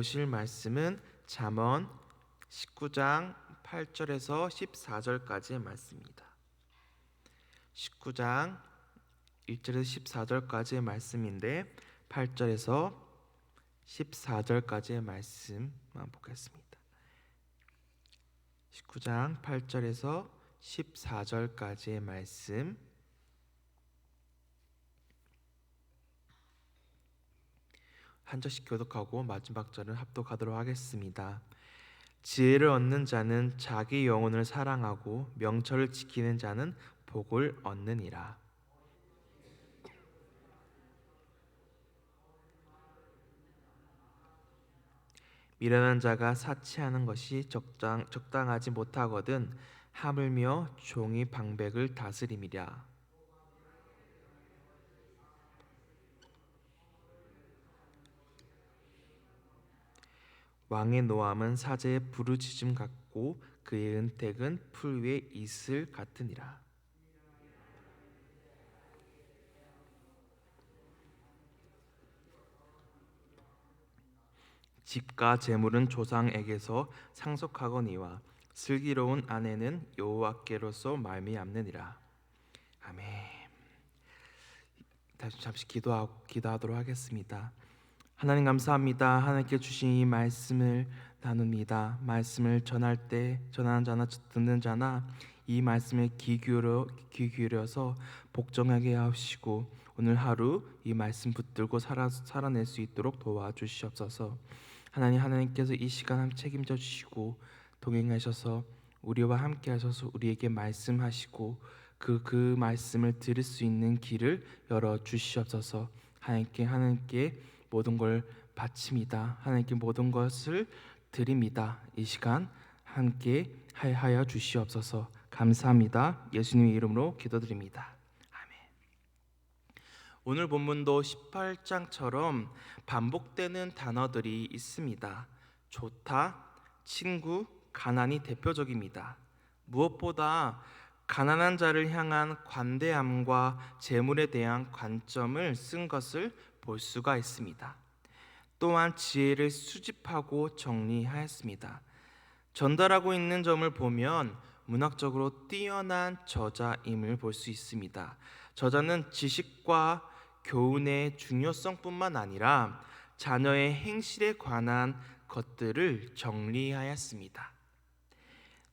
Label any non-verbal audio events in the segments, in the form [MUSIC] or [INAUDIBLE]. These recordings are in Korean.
보실 말씀은 잠언 19장 8절에서 14절까지의 말씀입니다. 19장 1절에서 14절까지의 말씀인데 8절에서 14절까지의 말씀만 보겠습니다. 19장 8절에서 14절까지의 말씀 한 절씩 교독하고 마지막 절은 합독하도록 하겠습니다. 지혜를 얻는 자는 자기 영혼을 사랑하고 명철을 지키는 자는 복을 얻느니라. 미련한 자가 사치하는 것이 적당, 적당하지 못하거든 하물며 종이 방백을 다스림이랴. 왕의 노함은 사제의 부르짖음 같고 그의 은택은 풀 위에 이슬 같으니라. 집과 재물은 조상에게서 상속하거니와 슬기로운 아내는 여호와께로서 말미암느니라. 아멘. 다시 잠시 기도하고 기도하도록 하겠습니다. 하나님 감사합니다. 하나님께 주신 이 말씀을 나눕니다. 말씀을 전할 때 전하는 자나 듣는 자나 이 말씀에 귀 기울여 귀 기울여서 복종하게 하시고 오늘 하루 이 말씀 붙들고 살아 살아낼 수 있도록 도와주시옵소서. 하나님 하나님께서 이 시간 책임져 주시고 동행하셔서 우리와 함께 하셔서 우리에게 말씀하시고 그그 말씀을 들을 수 있는 길을 열어 주시옵소서. 하나님께 하나님께 모든 걸 바칩니다. 하나님께 모든 것을 드립니다. 이 시간 함께 하여 주시옵소서. 감사합니다. 예수님의 이름으로 기도드립니다. 아멘. 오늘 본문도 18장처럼 반복되는 단어들이 있습니다. 좋다, 친구, 가난이 대표적입니다. 무엇보다 가난한 자를 향한 관대함과 재물에 대한 관점을 쓴 것을 볼 수가 있습니다. 또한 지혜를 수집하고 정리하였습니다. 전달하고 있는 점을 보면 문학적으로 뛰어난 저자임을 볼 수 있습니다. 저자는 지식과 교훈의 중요성뿐만 아니라 자녀의 행실에 관한 것들을 정리하였습니다.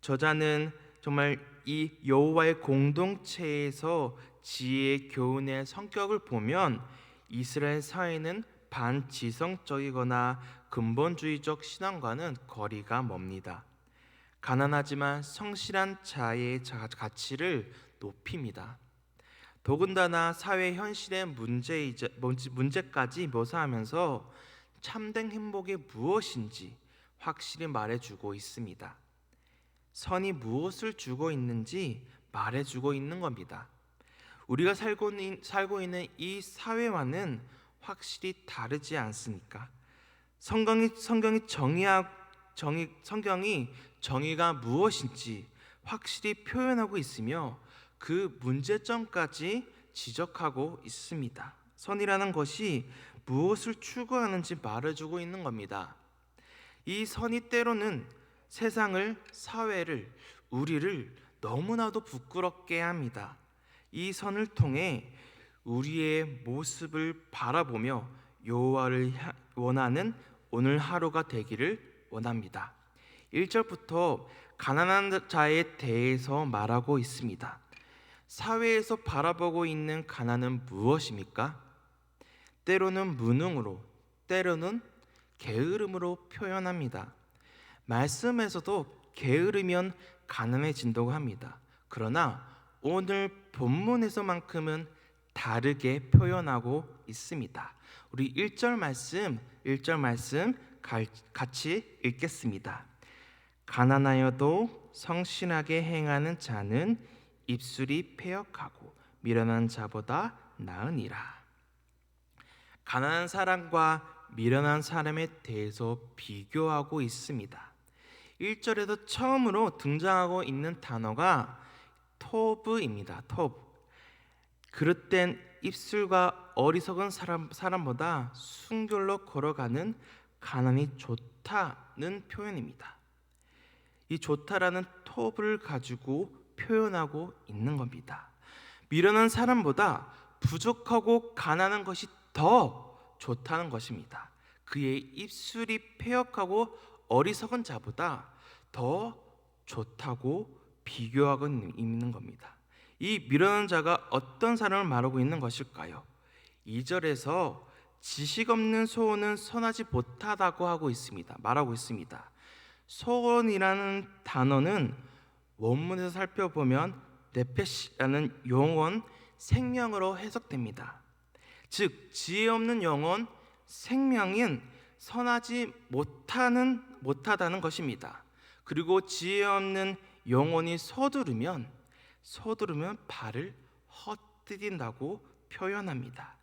저자는 정말 이 여호와의 공동체에서 지혜 교훈의 성격을 보면 이스라엘 사회는 반지성적이거나 근본주의적 신앙과는 거리가 멉니다. 가난하지만 성실한 자의 가치를 높입니다. 더군다나 사회 현실의 문제 문제까지 묘사하면서 참된 행복이 무엇인지 확실히 말해주고 있습니다. 선이 무엇을 주고 있는지 말해주고 있는 겁니다. 우리가 살고, 살고 있는 이 사회와는 확실히 다르지 않습니까? 성경이 성경이 정의하 정의 성경이 정의가 무엇인지 확실히 표현하고 있으며 그 문제점까지 지적하고 있습니다. 선이라는 것이 무엇을 추구하는지 말해주고 있는 겁니다. 이 선이 때로는 세상을, 사회를, 우리를 너무나도 부끄럽게 합니다. 이 선을 통해 우리의 모습을 바라보며 여호와를 원하는 오늘 하루가 되기를 원합니다. 1절부터 가난한 자에 대해서 말하고 있습니다. 사회에서 바라보고 있는 가난은 무엇입니까? 때로는 무능으로, 때로는 게으름으로 표현합니다. 말씀에서도 게으르면 가난해진다고 합니다. 그러나 오늘 본문에서만큼은 다르게 표현하고 있습니다. 우리 1절 말씀, 1절 말씀 같이 읽겠습니다. 가난하여도 성실하게 행하는 자는 입술이 폐역하고 미련한 자보다 나으니라. 가난한 사람과 미련한 사람에 대해서 비교하고 있습니다. 1절에서 처음으로 등장하고 있는 단어가 토브입니다. 토브. 그릇된 입술과 어리석은 사람, 사람보다 순결로 걸어가는 가난이 좋다는 표현입니다. 이 좋다라는 톱을 가지고 표현하고 있는 겁니다. 미련한 사람보다 부족하고 가난한 것이 더 좋다는 것입니다. 그의 입술이 폐역하고 어리석은 자보다 더 좋다고 비교하고 있는 겁니다. 이 미련한 자가 어떤 사람을 말하고 있는 것일까요? 2절에서 지식 없는 소원은 선하지 못하다고 하고 있습니다. 말하고 있습니다. 소원이라는 단어는 원문에서 살펴보면 네페시라는 용언 생명으로 해석됩니다. 즉 지혜 없는 영혼 생명인 선하지 못하는 못하다는 것입니다. 그리고 지혜 없는 영혼이 서두르면 서두르면 발을 헛디딘다고 표현합니다.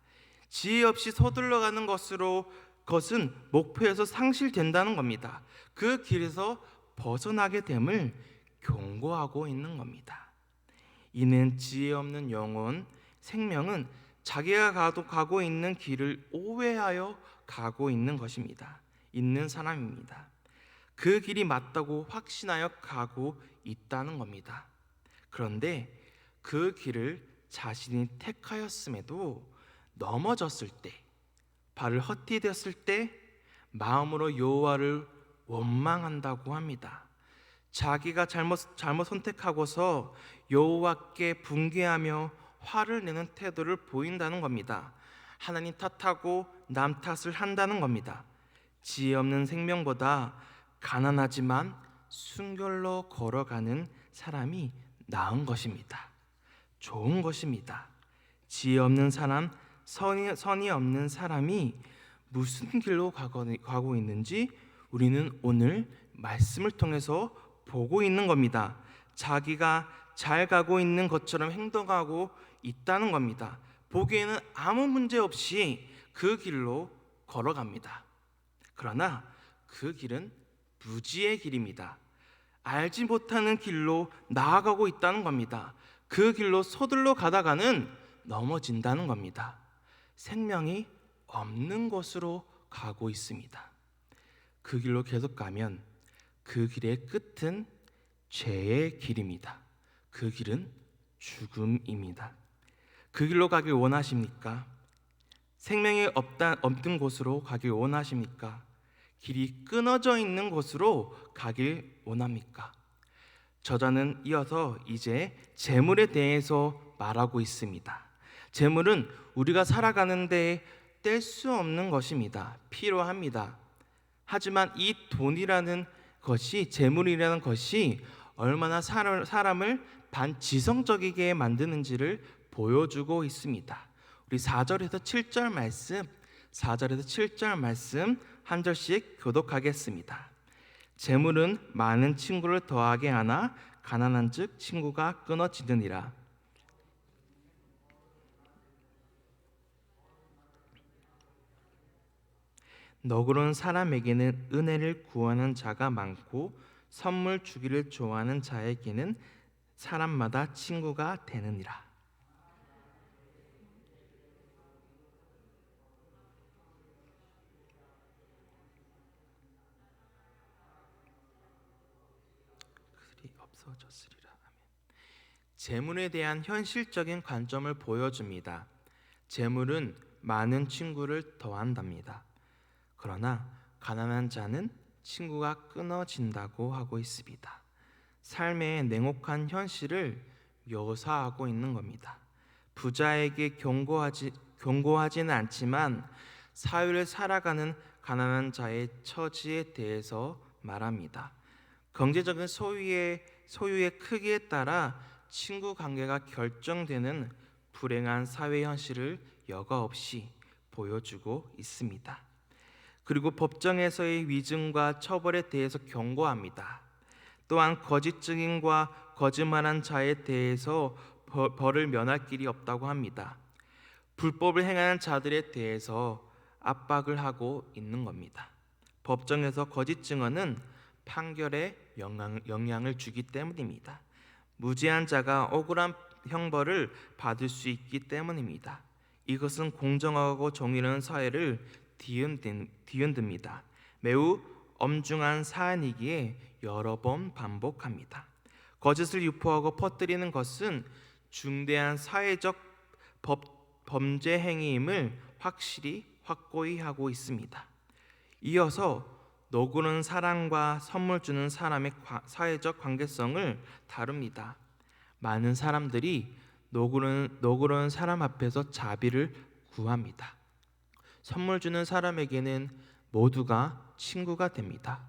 지혜 없이 서둘러 가는 것으로 것은 목표에서 상실된다는 겁니다. 그 길에서 벗어나게 됨을 경고하고 있는 겁니다. 이는 지혜 없는 영혼 생명은 자기가 가도 가고 있는 길을 오해하여 가고 있는 것입니다. 있는 사람입니다. 그 길이 맞다고 확신하여 가고 있다는 겁니다. 그런데 그 길을 자신이 택하였음에도 넘어졌을 때, 발을 헛디뎠을 때 마음으로 여호와를 원망한다고 합니다. 자기가 잘못 잘못 선택하고서 여호와께 분개하며 화를 내는 태도를 보인다는 겁니다. 하나님 탓하고 남 탓을 한다는 겁니다. 지혜 없는 생명보다 가난하지만 순결로 걸어가는 사람이 나은 것입니다. 좋은 것입니다. 지혜 없는 사람, 선이, 선이 없는 사람이 무슨 길로 가고, 있는지 우리는 오늘 말씀을 통해서 보고 있는 겁니다. 자기가 잘 가고 있는 것처럼 행동하고 있다는 겁니다. 보기에는 아무 문제 없이 그 길로 걸어갑니다. 그러나 그 길은 무지의 길입니다. 알지 못하는 길로 나아가고 있다는 겁니다. 그 길로 서둘러 가다가는 넘어진다는 겁니다. 생명이 없는 곳으로 가고 있습니다. 그 길로 계속 가면 그 길의 끝은 죄의 길입니다. 그 길은 죽음입니다. 그 길로 가길 원하십니까? 생명이 없다, 없는 곳으로 가길 원하십니까? 길이 끊어져 있는 곳으로 가길 원합니까? 저자는 이어서 이제 재물에 대해서 말하고 있습니다. 재물은 우리가 살아가는데 뗄 수 없는 것입니다. 필요합니다. 하지만 이 돈이라는 것이 재물이라는 것이 얼마나 사람을 반지성적이게 만드는지를 보여주고 있습니다. 우리 4절에서 7절 말씀, 4절에서 7절 말씀 한 절씩 교독하겠습니다. 재물은 많은 친구를 더하게 하나 가난한 즉 친구가 끊어지느니라. 너그러운 사람에게는 은혜를 구하는 자가 많고 선물 주기를 좋아하는 자에게는 사람마다 친구가 되느니라. 그들이 없어졌으리라. 아멘. 재물에 대한 현실적인 관점을 보여줍니다. 재물은 많은 친구를 더한답니다. 그러나 가난한 자는 친구가 끊어진다고 하고 있습니다. 삶의 냉혹한 현실을 묘사하고 있는 겁니다. 부자에게 경고하지 경고하지는 않지만 사회를 살아가는 가난한 자의 처지에 대해서 말합니다. 경제적인 소유의 소유의 크기에 따라 친구 관계가 결정되는 불행한 사회 현실을 여과 없이 보여주고 있습니다. 그리고 법정에서의 위증과 처벌에 대해서 경고합니다. 또한 거짓 증인과 거짓말한 자에 대해서 벌을 면할 길이 없다고 합니다. 불법을 행하는 자들에 대해서 압박을 하고 있는 겁니다. 법정에서 거짓 증언은 판결에 영향, 영향을 주기 때문입니다. 무죄한 자가 억울한 형벌을 받을 수 있기 때문입니다. 이것은 공정하고 정의로운 사회를 뒤흔듭니다. 매우 엄중한 사안이기에 여러 번 반복합니다. 거짓을 유포하고 퍼뜨리는 것은 중대한 사회적 법, 범죄 행위임을 확실히 확고히 하고 있습니다. 이어서 노구는 사랑과 선물 주는 사람의 과- 사회적 관계성을 다룹니다. 많은 사람들이 노구는 노구는 사람 앞에서 자비를 구합니다. 선물 주는 사람에게는 모두가 친구가 됩니다.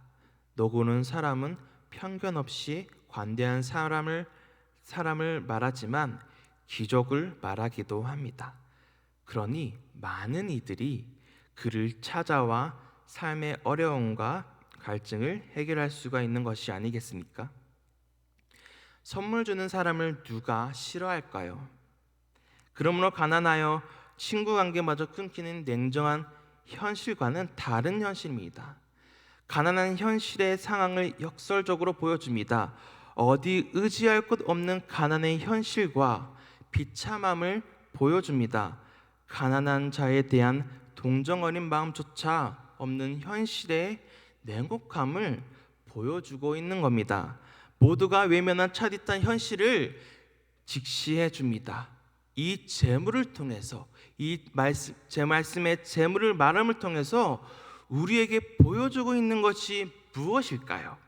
노구는 사람은 편견 없이 관대한 사람을 사람을 말하지만 기적을 말하기도 합니다. 그러니 많은 이들이 그를 찾아와 삶의 어려움과 갈증을 해결할 수가 있는 것이 아니겠습니까? 선물 주는 사람을 누가 싫어할까요? 그러므로 가난하여 친구 관계마저 끊기는 냉정한 현실과는 다른 현실입니다. 가난한 현실의 상황을 역설적으로 보여줍니다. 어디 의지할 곳 없는 가난의 현실과 비참함을 보여줍니다. 가난한 자에 대한 동정 어린 마음조차 없는 현실의 냉혹함을 보여주고 있는 겁니다. 모두가 외면한 차디찬 현실을 직시해 줍니다. 이 재물을 통해서 이 말씀 제 말씀의 재물을 말함을 통해서 우리에게 보여주고 있는 것이 무엇일까요?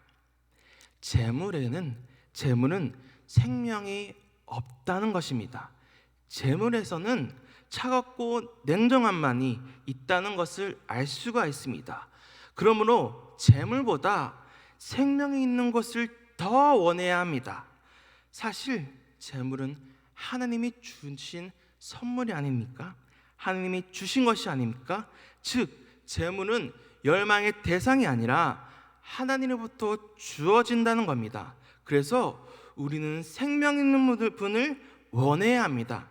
재물에는 재물은 생명이 없다는 것입니다. 재물에서는 차갑고 냉정함만이 있다는 것을 알 수가 있습니다. 그러므로 재물보다 생명이 있는 것을 더 원해야 합니다. 사실 재물은 하나님이 주신 선물이 아닙니까? 하나님이 주신 것이 아닙니까? 즉 재물은 열망의 대상이 아니라 하나님으로부터 주어진다는 겁니다. 그래서 우리는 생명 있는 분을 원해야 합니다.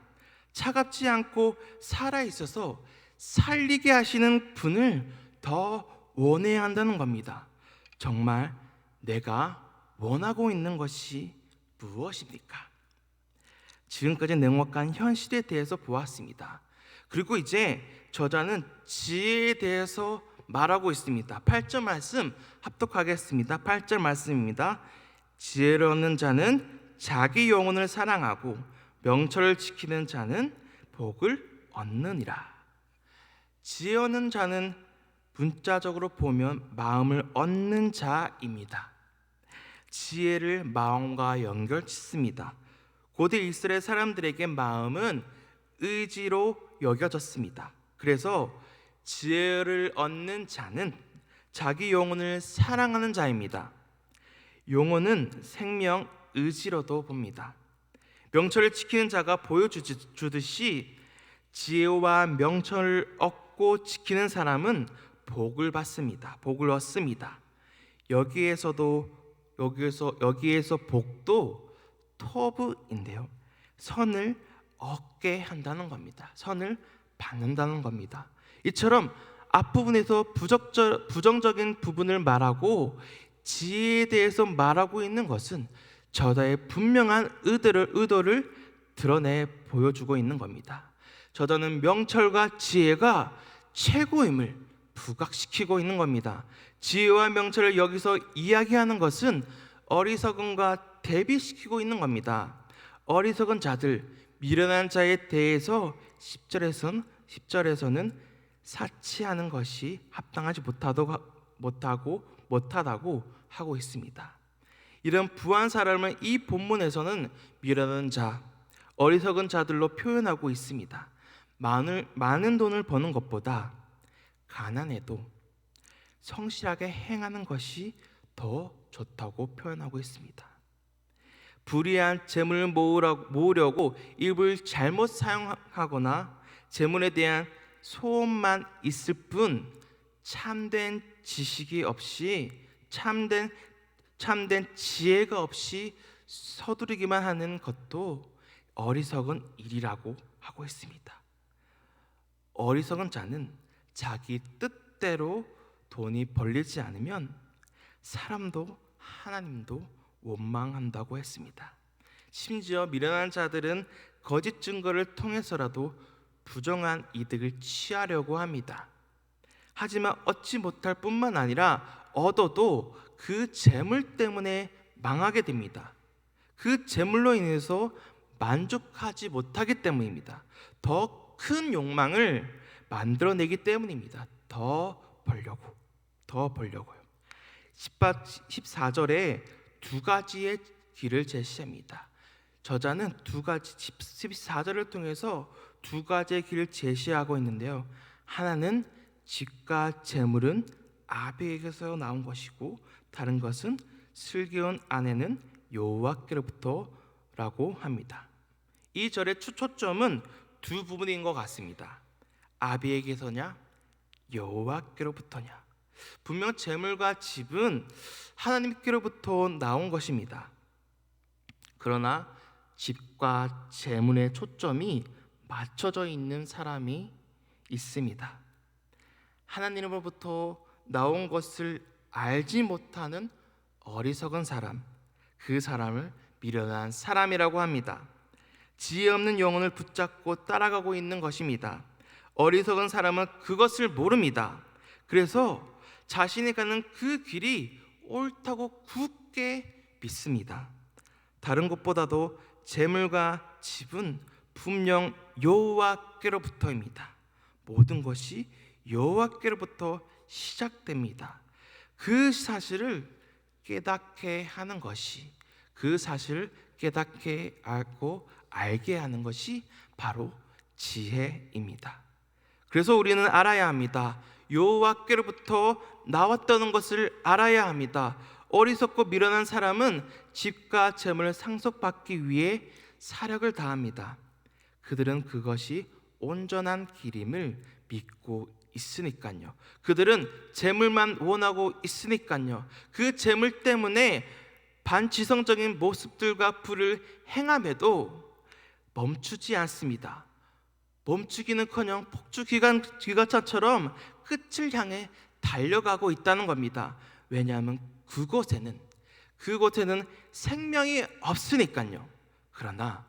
차갑지 않고 살아 있어서 살리게 하시는 분을 더 원해야 한다는 겁니다. 정말 내가 원하고 있는 것이 무엇입니까? 지금까지 냉혹한 현실에 대해서 보았습니다. 그리고 이제 저자는 지혜에 대해서 말하고 있습니다. 8절 말씀 합독하겠습니다. 8절 말씀입니다. 지혜를 얻는 자는 자기 영혼을 사랑하고 명철을 지키는 자는 복을 얻느니라. 지혜 얻는 자는 문자적으로 보면 마음을 얻는 자입니다. 지혜를 마음과 연결 짓습니다. 고대 이스라엘 사람들에게 마음은 의지로 여겨졌습니다. 그래서 지혜를 얻는 자는 자기 영혼을 사랑하는 자입니다. 영혼은 생명 의지로도 봅니다. 명철을 지키는 자가 보여주듯이 지혜와 명철을 얻고 지키는 사람은 복을 받습니다. 복을 얻습니다. 여기에서도 여기에서 여기에서 복도 토브인데요. 선을 얻게 한다는 겁니다. 선을 받는다는 겁니다. 이처럼 앞부분에서 부적절, 부정적인 부분을 말하고 지혜에 대해서 말하고 있는 것은 저자의 분명한 의도를, 의도를 드러내 보여주고 있는 겁니다. 저자는 명철과 지혜가 최고임을 부각시키고 있는 겁니다. 지혜와 명철을 여기서 이야기하는 것은 어리석음과 대비시키고 있는 겁니다. 어리석은 자들, 미련한 자에 대해서 10절에서는 10절에서는 사치하는 것이 합당하지 못하다고 못하고 못하다고 하고 있습니다. 이런 부한 사람을 이 본문에서는 미련한 자, 어리석은 자들로 표현하고 있습니다. 많은 많은 돈을 버는 것보다 가난해도 성실하게 행하는 것이 더 좋다고 표현하고 있습니다. 불의한 재물을 모으려고 일부를 잘못 사용하거나 재물에 대한 소원만 있을 뿐 참된 지식이 없이 참된 참된 지혜가 없이 서두르기만 하는 것도 어리석은 일이라고 하고 있습니다. 어리석은 자는 자기 뜻대로 돈이 벌리지 않으면 사람도 하나님도 원망한다고 했습니다. 심지어 미련한 자들은 거짓 증거를 통해서라도 부정한 이득을 취하려고 합니다. 하지만 얻지 못할 뿐만 아니라 얻어도 그 재물 때문에 망하게 됩니다. 그 재물로 인해서 만족하지 못하기 때문입니다. 더 큰 욕망을 만들어내기 때문입니다. 더 벌려고, 더 벌려고요. 14절에 두 가지의 길을 제시합니다. 저자는 두 가지 14절을 통해서 두 가지의 길을 제시하고 있는데요. 하나는 집과 재물은 아비에게서 나온 것이고 다른 것은 슬기운 아내는 여호와께로부터라고 합니다. 이 절의 초점은 두 부분인 것 같습니다. 아비에게서냐 여호와께로부터냐. 분명 재물과 집은 하나님께로부터 나온 것입니다. 그러나 집과 재물의 초점이 맞춰져 있는 사람이 있습니다. 하나님으로부터 나온 것을 알지 못하는 어리석은 사람, 그 사람을 미련한 사람이라고 합니다. 지혜 없는 영혼을 붙잡고 따라가고 있는 것입니다. 어리석은 사람은 그것을 모릅니다. 그래서 자신이 가는 그 길이 옳다고 굳게 믿습니다. 다른 것보다도 재물과 집은 분명 여호와께로부터입니다. 모든 것이 여호와께로부터 시작됩니다. 그 사실을 깨닫게 하는 것이 그 사실을 깨닫게 알고 알게 하는 것이 바로 지혜입니다. 그래서 우리는 알아야 합니다. 여호와께로부터 나왔다는 것을 알아야 합니다. 어리석고 미련한 사람은 집과 재물을 상속받기 위해 사력을 다합니다. 그들은 그것이 온전한 길임을 믿고 있으니까요. 그들은 재물만 원하고 있으니까요. 그 재물 때문에 반지성적인 모습들과 불을 행함에도 멈추지 않습니다. 멈추기는커녕 폭주 기관 기관차처럼 끝을 향해 달려가고 있다는 겁니다. 왜냐하면 그곳에는 그곳에는 생명이 없으니까요. 그러나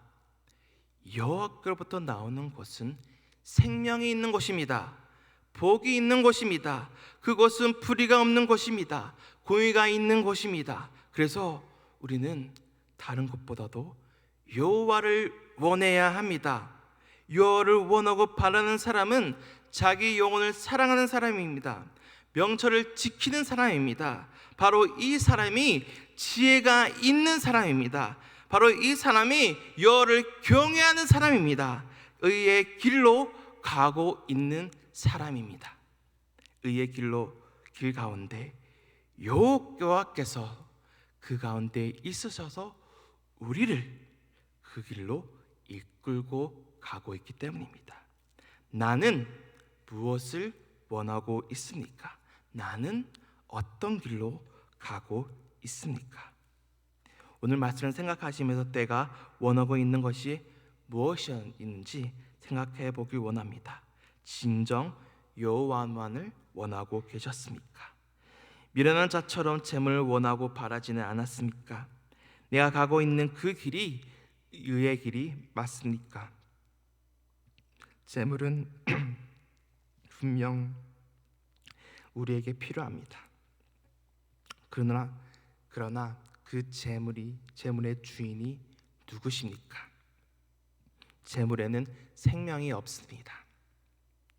여호와께로부터 나오는 곳은 생명이 있는 곳입니다. 복이 있는 곳입니다. 그곳은 불의가 없는 곳입니다. 공의가 있는 곳입니다. 그래서 우리는 다른 것보다도 여호와를 원해야 합니다. 여호와를 원하고 바라는 사람은 자기 영혼을 사랑하는 사람입니다. 명철을 지키는 사람입니다. 바로 이 사람이 지혜가 있는 사람입니다. 바로 이 사람이 여호와를 경외하는 사람입니다. 의의 길로 가고 있는 사람입니다. 의의 길로 길 가운데 여호와께서 그 가운데 있으셔서 우리를 그 길로 이끌고 가고 있기 때문입니다. 나는 무엇을 원하고 있습니까? 나는 어떤 길로 가고 있습니까? 오늘 말씀을 생각하시면서 때가 원하고 있는 것이 무엇이었는지 생각해 보길 원합니다. 진정 여호와만을 원하고 계셨습니까? 미련한 자처럼 재물을 원하고 바라지는 않았습니까? 내가 가고 있는 그 길이 의의 길이 맞습니까? 재물은 [CLEARS THROAT] 분명 우리에게 필요합니다. 그러나 그러나 그 재물이 재물의 주인이 누구십니까? 재물에는 생명이 없습니다.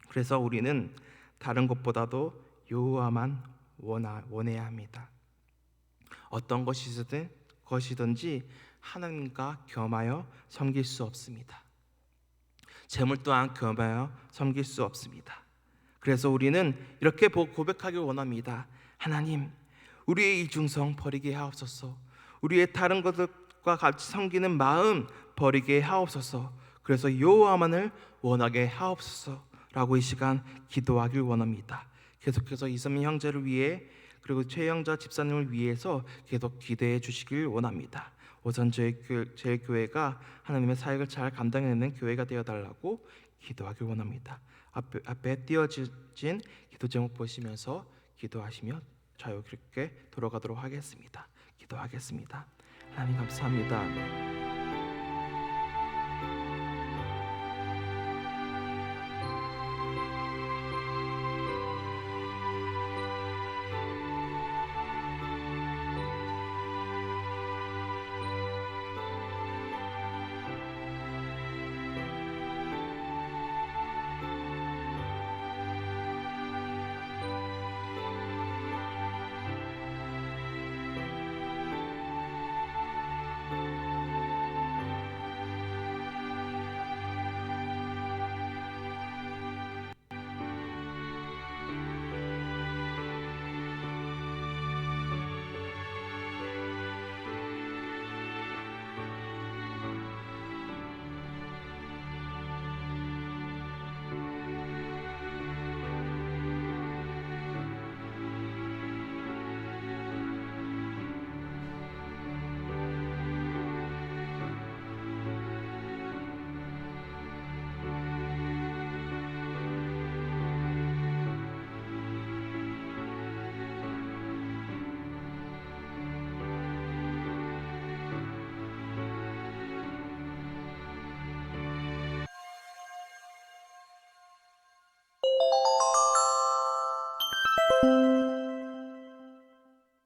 그래서 우리는 다른 것보다도 여호와만 원해야 합니다. 어떤 것이든 것이든지 하나님과 겸하여 섬길 수 없습니다. 재물 또한 겸하여 섬길 수 없습니다. 그래서 우리는 이렇게 고백하길 원합니다. 하나님, 우리의 이중성 버리게 하옵소서. 우리의 다른 것들과 같이 섬기는 마음 버리게 하옵소서. 그래서 여호와만을 원하게 하옵소서 라고 이 시간 기도하길 원합니다. 계속해서 이선민 형제를 위해 그리고 최영자 집사님을 위해서 계속 기도해 주시길 원합니다. 우선 저희 제 교회가 하나님의 사역을 잘 감당해내는 교회가 되어 달라고 기도하길 원합니다. 앞에, 앞에 띄어진 기도 제목 보시면서 기도하시며 자유롭게 돌아가도록 하겠습니다. 기도하겠습니다. 하나님 감사합니다. Música